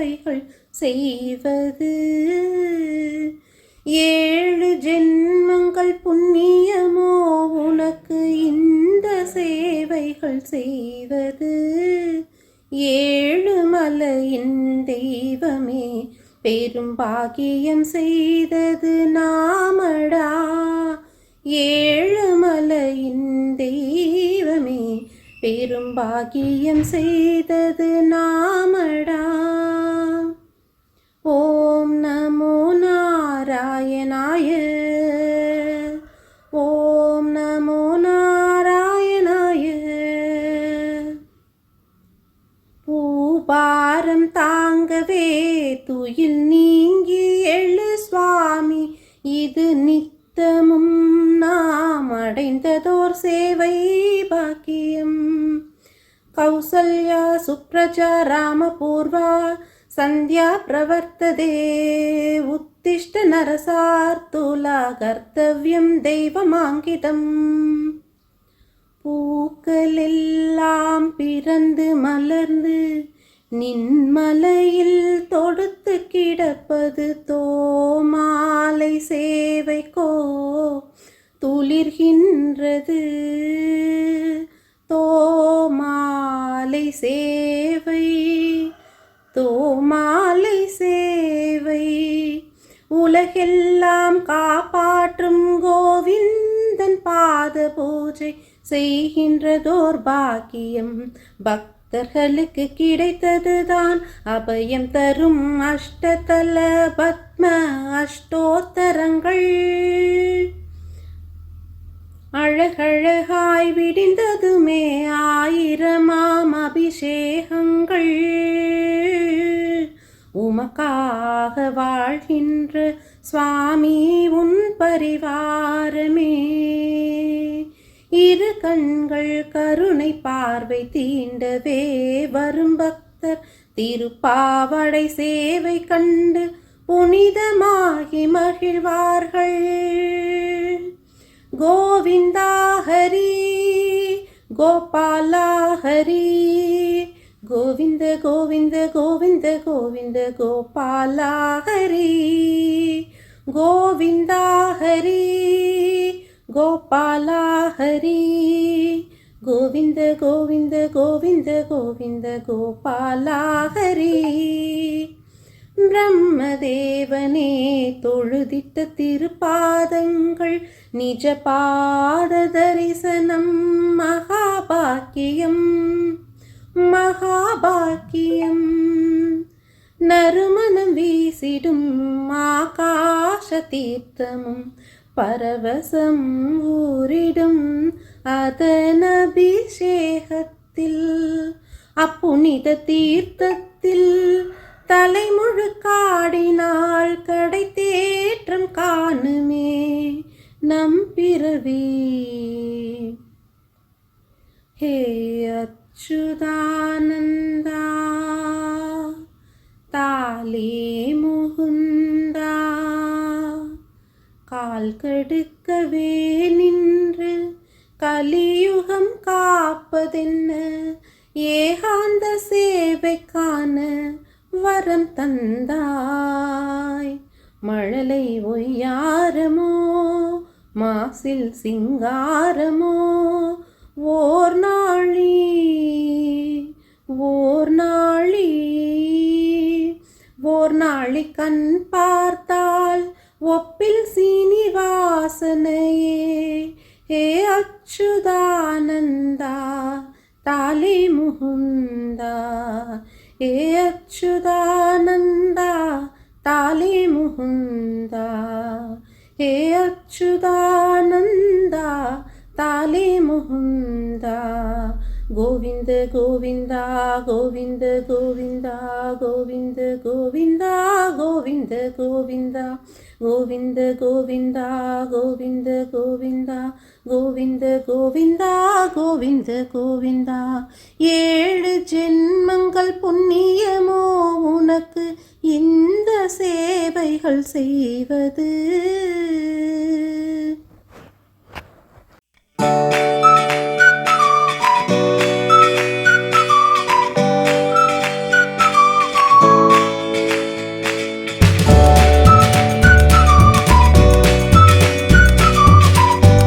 கைகள் செய்வது. ஏழு ஜென்மங்கள் புண்ணியமோ உனக்கு இந்த சேவைகள் செய்வது. ஏழு மலையின் தெய்வமே பெரும் பாக்கியம் செய்தது நாமடா. ஏழு மலையின் தெய்வம் பெரும் பாக்கியம் செய்தது நாமடா. ஓம் நமோ நாராயணாய. ஓம் நமோ நாராயணாய. பூபாரம் தாங்கவே துயில் நீங்கி எழு சுவாமி. இது நித்தமும் நாம் அடைந்ததோர் சேவை பாக்கியம். கௌசல்யா சுப்ரஜா ராமபூர்வா சந்தியா பிரவர்த்ததே. உத்திஷ்ட நரசார்த்துலா கர்த்தவியம் தெய்வமாங்கிதம். பூக்களெல்லாம் பிறந்து மலர்ந்து நின்மலையில் தொடுத்து கிடப்பது தோமாலை சேவைக்கோ? துளிர்கின்றது தோமாலை சேவை தோமாலை சேவை. உலகெல்லாம் காப்பாற்றும் கோவிந்தன் பாத பூஜை செய்கின்றதோர் பாக்கியம் பக்தர்களுக்கு கிடைத்ததுதான் அபயம் தரும் அஷ்டதல பத்ம அஷ்டோத்தரங்கள். அழகழகாய் விடிந்ததுமே ஆயிரமாம் அபிஷேகங்கள். உமக்காக வாழ்கின்ற சுவாமி உன் பரிவாரமே. இரு கண்கள் கருணை பார்வை தீண்டவே வரும் பக்தர் திருப்பாவடை சேவை கண்டு புனிதமாகி மகிழ்வார்கள். கோவிந்தா ஹரி கோபாலா ஹரி கோவிந்த கோவிந்த கோவிந்த கோவிந்த கோபாலா ஹரி கோவிந்தா ஹரி கோபாலா ஹரி. கோவிந்த கோவிந்த கோவிந்த கோவிந்த கோபாலா ஹரி. பிரம்மதேவனே தொழுதிட்ட திருப்பாதங்கள் நிஜ பாத தரிசனம் மகாபாக்கியம் மகாபாக்கியம். நறுமணம் வீசிடும் ஆகாச தீர்த்தமும் பரவசம் ஊரிடும் அதனபிஷேகத்தில் அப்புனித தீர்த்தத்தில் தலைமுழுக்காடினால் கடை தேற்றம் காணுமே நம் பிறவி. ஹே அச்சுதானந்தா தாலே முகுந்த கால் கடுக்கவே நின்று கலியுகம் காப்பதென்ன? ஏகாந்த சேவைக்கான வரம் தந்தாய். மழலை ஒய்யாரமோ? மாசில் சிங்காரமோ? ஓர் நாளி ஓர் நாளி ஓர் நாளி கண் சீனிவாசனையே ஹே அச்சுதானந்தா தாலி முகுந்தா ஹே அச்சுதானந்தா தாலி முகுந்தா ஹே அச்சுதானந்தா தாலி முகுந்தா கோவிந்த கோவிந்தா கோவிந்த கோவிந்தா கோவிந்த கோவிந்தா கோவிந்த கோவிந்தா கோவிந்த கோவிந்தா கோவிந்த கோவிந்தா கோவிந்த கோவிந்தா கோவிந்த கோவிந்தா. ஏழு ஜென்மங்கள் புண்ணியமோ உனக்கு இந்த சேவைகள் செய்வது?